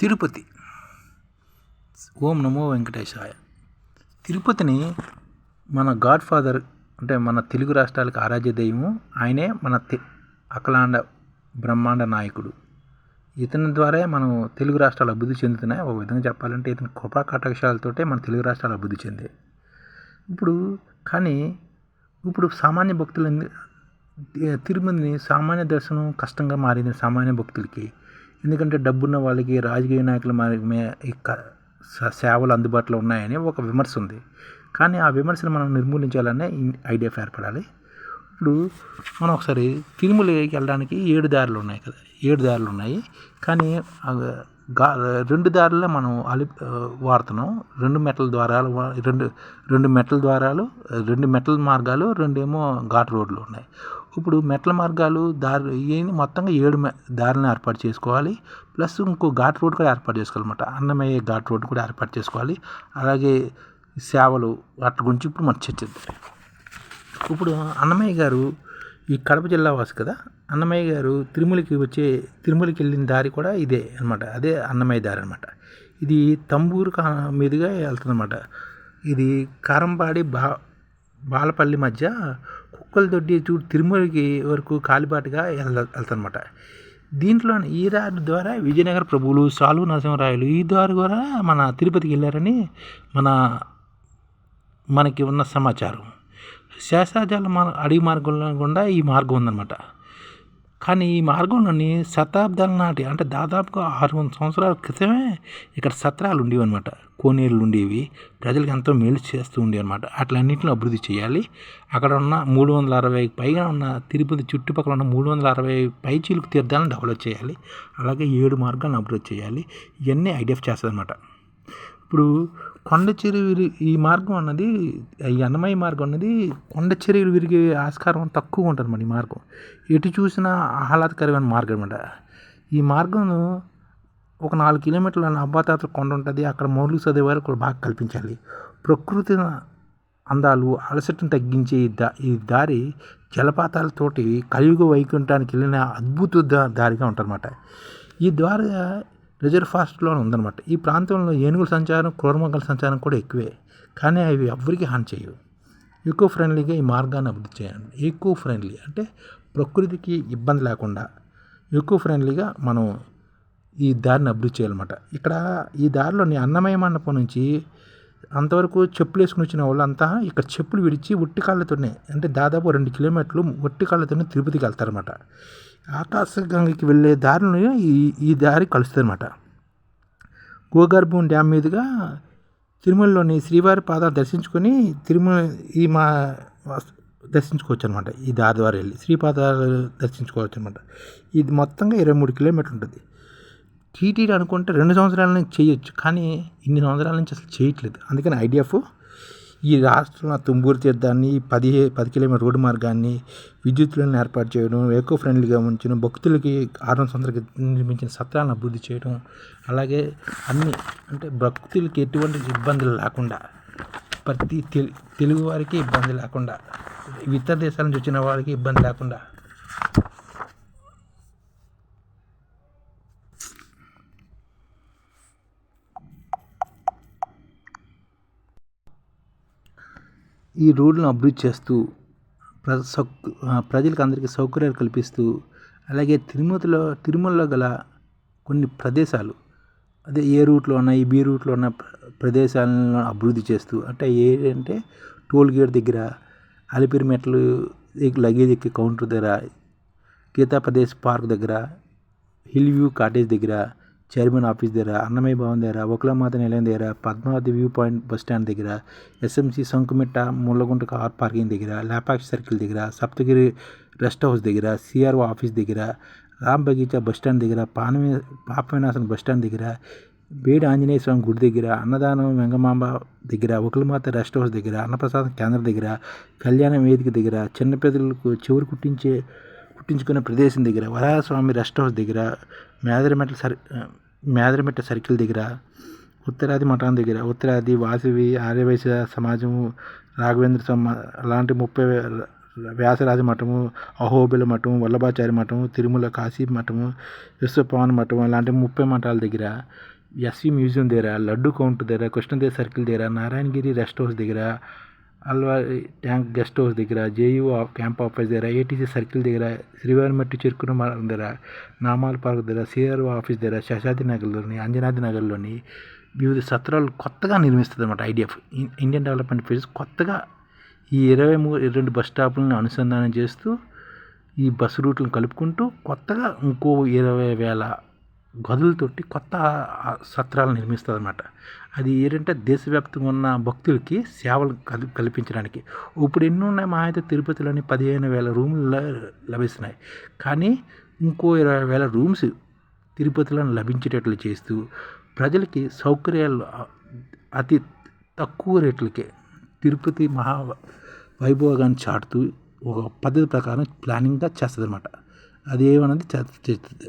తిరుపతి. ఓం నమో వెంకటేశాయ. తిరుపతిని మన God father అంటే మన తెలుగు రాష్ట్రాలకు ఆరాధ్య దైవం ఆయనే మన తె అఖలాండ బ్రహ్మాండ నాయకుడు. ఇతని ద్వారా మనం తెలుగు రాష్ట్రాలు అభివృద్ధి చెందుతున్నాయి. ఒక విధంగా చెప్పాలంటే ఇతని కృపా కటాక్షాలతోటే మన తెలుగు రాష్ట్రాలు అభివృద్ధి చెందాయి. ఇప్పుడు కానీ ఇప్పుడు సామాన్య భక్తులు తిరుమలని సామాన్య దర్శనం కష్టంగా మారింది సామాన్య భక్తులకి. ఎందుకంటే డబ్బున్న వాళ్ళకి రాజకీయ నాయకుల సేవలు అందుబాటులో ఉన్నాయని ఒక విమర్శ ఉంది. కానీ ఆ విమర్శను మనం నిర్మూలించాలనే ఐడియా ఏర్పడాలి. ఇప్పుడు మనం ఒకసారి తిరుమలకి వెళ్ళడానికి ఏడు దారులు ఉన్నాయి కదా ఏడు దారులు ఉన్నాయి. కానీ రెండు దారులే మనం అలి వాడుతున్నాం. రెండు మెట్ల ద్వారాలు రెండు రెండు మెట్ల ద్వారాలు రెండు మెట్ల మార్గాలు రెండేమో ఘాట్ రోడ్లు ఉన్నాయి. ఇప్పుడు మెట్ల మార్గాలు దారి ఇవన్నీ మొత్తంగా ఏడు దారులను ఏర్పాటు చేసుకోవాలి. ప్లస్ ఇంకో ఘాట్ రోడ్ కూడా ఏర్పాటు చేసుకోవాలన్నమాట. అన్నమయ్య ఘాట్ రోడ్ కూడా ఏర్పాటు చేసుకోవాలి. అలాగే సేవలు వాటి గురించి ఇప్పుడు మనం చర్చిద్దాం. ఇప్పుడు అన్నమయ్య గారు ఈ కడప జిల్లా వాసు కదా? అన్నమయ్య గారు తిరుమలకి వచ్చే తిరుమలకి వెళ్ళిన దారి కూడా ఇదే అనమాట అదే అన్నమయ్య దారి అనమాట ఇది తంబూరు కా మీదుగా వెళ్తుందన్నమాట. ఇది కారంపాడి బా బాలపల్లి మధ్య కుక్కల దొడ్డి చూడు తిరుమలకి వరకు కాలిబాటుగా వెళ్తానమాట దీంట్లో ఈ దారి ద్వారా విజయనగర ప్రభువులు సాలు నరసింహరాయలు ఈ దారి ద్వారా మన తిరుపతికి వెళ్ళారని మన మనకి ఉన్న సమాచారం. శేషాజల మార్గ అడవి మార్గంలో కూడా ఈ మార్గం ఉందన్నమాట. కానీ ఈ మార్గంలోని శతాబ్దాల నాటి అంటే దాదాపుగా ఆరు వందల సంవత్సరాల క్రితమే ఇక్కడ సత్రాలు ఉండేవి అనమాట కోనేరులు ఉండేవి. ప్రజలకు ఎంతో మేలు చేస్తూ ఉండేవి అనమాట అట్లన్నింటిని అభివృద్ధి చేయాలి. అక్కడ ఉన్న మూడు వందల అరవై పైగా ఉన్న తిరుపతి చుట్టుపక్కల ఉన్న మూడు వందల అరవై పై చిలుకు తీర్థాలను డెవలప్ చేయాలి. అలాగే ఏడు మార్గాలను అభివృద్ధి చేయాలి. ఇవన్నీ ఐడియా చేస్తుంది అనమాట ఇప్పుడు కొండ చెరువు ఈ మార్గం అన్నది ఈ అన్నమయ్య మార్గం అన్నది కొండ చెరువులు విరిగే ఆస్కారం తక్కువ ఉంటుంది మన ఈ మార్గం. ఎటు చూసినా ఆహ్లాదకరమైన మార్గం అనమాట ఈ మార్గం ఒక నాలుగు కిలోమీటర్ల అబ్బాతాత కొండ ఉంటుంది. అక్కడ మౌలిక సదుపాయాలు కూడా బాగా కల్పించాలి. ప్రకృతి అందాలు అలసటను తగ్గించే ఈ దా ఈ దారి జలపాతాలతోటి కలియుగ వైకుంఠానికి వెళ్ళిన అద్భుత దారిగా ఉంటుందన్నమాట. ఈ ద్వారా రిజర్వ్ ఫారెస్ట్లో ఉందన్నమాట. ఈ ప్రాంతంలో ఏనుగుల సంచారం క్రూరమొగ్గల సంచారం కూడా ఎక్కువే. కానీ అవి ఎవరికి హాని చేయవు. ఈకో ఫ్రెండ్లీగా ఈ మార్గాన్ని అభివృద్ధి చేయండి. ఈకో ఫ్రెండ్లీ అంటే ప్రకృతికి ఇబ్బంది లేకుండా. ఈకో ఫ్రెండ్లీగా మనం ఈ దారిని అభివృద్ధి చేయాలన్నమాట. ఇక్కడ ఈ దారిలోని అన్నమయ మండపం నుంచి అంతవరకు చెప్పులు వేసుకుని వచ్చిన వాళ్ళంతా ఇక్కడ చెప్పులు విడిచి ఒట్టి కాళ్ళతోనే అంటే దాదాపు రెండు కిలోమీటర్లు ఒట్టి కాళ్ళతోనే తిరుపతికి వెళ్తారనమాట ఆకాశగంగకి వెళ్ళే దారిని ఈ ఈ దారి కలుస్తుందన్నమాట. గోగర్భం డ్యామ్ మీదుగా తిరుమలలోని శ్రీవారి పాదాలు దర్శించుకొని తిరుమల ఈ మా దర్శించుకోవచ్చు అనమాట ఈ దారి ద్వారా వెళ్ళి శ్రీపాదాలు దర్శించుకోవచ్చు అనమాట ఇది మొత్తంగా ఇరవై మూడు కిలోమీటర్లు ఉంటుంది. టీటీడీ అనుకుంటే రెండు సంవత్సరాల నుంచి చేయొచ్చు కానీ ఇన్ని సంవత్సరాల నుంచి అసలు చేయట్లేదు. అందుకని ఐడిఎఫ్ ఈ రాష్ట్రంలో తుంబూరు తీర్థాన్ని పది పది కిలోమీటర్ రోడ్డు మార్గాన్ని విద్యుత్తులను ఏర్పాటు చేయడం ఎకో ఫ్రెండ్లీగా ఉంచడం భక్తులకి ఆరు వందల సంవత్సరాలకి నిర్మించిన సత్రాలను అభివృద్ధి చేయడం అలాగే అన్ని అంటే భక్తులకి ఎటువంటి ఇబ్బందులు లేకుండా ప్రతి తెలు తెలుగు వారికి ఇబ్బంది లేకుండా ఇతర దేశాల నుంచి వచ్చిన వారికి ఇబ్బంది లేకుండా ఈ రోడ్లను అభివృద్ధి చేస్తూ ప్ర ప్రజలకు అందరికీ సౌకర్యాలు కల్పిస్తూ అలాగే తిరుమతిలో తిరుమలలో గల కొన్ని ప్రదేశాలు అదే ఏ రూట్లో ఉన్నాయి బి రూట్లో ఉన్న ప్రదేశాలను అభివృద్ధి చేస్తూ అంటే ఏంటంటే టోల్ గేట్ దగ్గర అలిపిరి మెట్లు లగేజ్ ఎక్కే కౌంటర్ దగ్గర గీతా ప్రదేశ్ పార్క్ దగ్గర హిల్ వ్యూ కాటేజ్ దగ్గర చైర్మన్ ఆఫీస్ దగ్గర అన్నమయ్య భవన్ దగ్గర ఒకలమాత నిలయం దగ్గర Padmavathi view point bus stand దగ్గర ఎస్ఎంసి సంకుమిట్ట ముళ్ళగుంట కార్ పార్కింగ్ దగ్గర లేపాక్షి సర్కిల్ దగ్గర సప్తగిరి రెస్ట్ హౌస్ దగ్గర సిఆర్ఓ ఆఫీస్ దగ్గర రామ్ బగీచా బస్ స్టాండ్ దగ్గర పానవి పాప వినాశన బస్ స్టాండ్ దగ్గర బీడ్ ఆంజనేయ స్వామి గుడి దగ్గర అన్నదానం వెంగమాంబ దగ్గర ఒకలమాత రెస్ట్ హౌస్ దగ్గర అన్నప్రసాదం కేంద్రం దగ్గర కళ్యాణ వేదిక దగ్గర చిన్నపిల్లలకు చెవులు కుట్టించే కుట్టించుకునే ప్రదేశం దగ్గర వరాహస్వామి రెస్ట్ హౌస్ దగ్గర మేదరమెట్ల సర్ మేదరమెట్ట సర్కిల్ దగ్గర ఉత్తరాది మఠం దగ్గర ఉత్తరాది వాసవి ఆర్యవైశ్య సమాజం రాఘవేంద్ర సమ అలాంటి ముప్పై వ్యాసరాజ మఠము అహోబిల మఠం వల్లభాచారి మఠం తిరుమల కాశీ మఠము విశ్వపవన్ మఠం అలాంటి ముప్పై మఠాల దగ్గర ఎస్వి మ్యూజియం దగ్గర లడ్డు కౌంటర్ దగ్గర కృష్ణదేవ్ సర్కిల్ దగ్గర నారాయణగిరి రెస్ట్ హౌస్ దగ్గర అల్వారి ట్యాంక్ గెస్ట్ హౌస్ దగ్గర జేయూ క్యాంప్ ఆఫీస్ దగ్గర ఏటీసీ సర్కిల్ దగ్గర శ్రీవారిమట్టి చెరుకున దగ్గర నామాల పార్క్ దగ్గర సిఆర్ఓ ఆఫీస్ దగ్గర శశాద్రి నగర్లోని అంజనాద్రి నగర్లోని వివిధ సత్రాలు కొత్తగా నిర్మిస్తుంది అనమాట ఐడిఎఫ్ ఇండియన్ డెవలప్మెంట్ ఫేజ్ కొత్తగా ఈ ఇరవై మూడు రెండు బస్ స్టాపులను అనుసంధానం చేస్తూ ఈ బస్సు రూట్లను కలుపుకుంటూ కొత్తగా ఇంకో ఇరవై వేల గదులతోటి కొత్త సత్రాలు నిర్మిస్తుంది అనమాట అది ఏంటంటే దేశవ్యాప్తంగా ఉన్న భక్తులకి సేవలు కల్ కల్పించడానికి. ఇప్పుడు ఎన్ని ఉన్నాయి మా అయితే తిరుపతిలోని పదిహేను వేల రూములు లభిస్తున్నాయి. కానీ ఇంకో ఇరవై వేల రూమ్స్ తిరుపతిలో లభించేటట్లు చేస్తూ ప్రజలకి సౌకర్యాలు అతి తక్కువ రేట్లకే తిరుపతి మహా వైభోగాన్ని చాటుతూ ఒక పద్ధతి ప్రకారం ప్లానింగ్గా చేస్తుంది అనమాట అదేమన్నది చేస్తుంది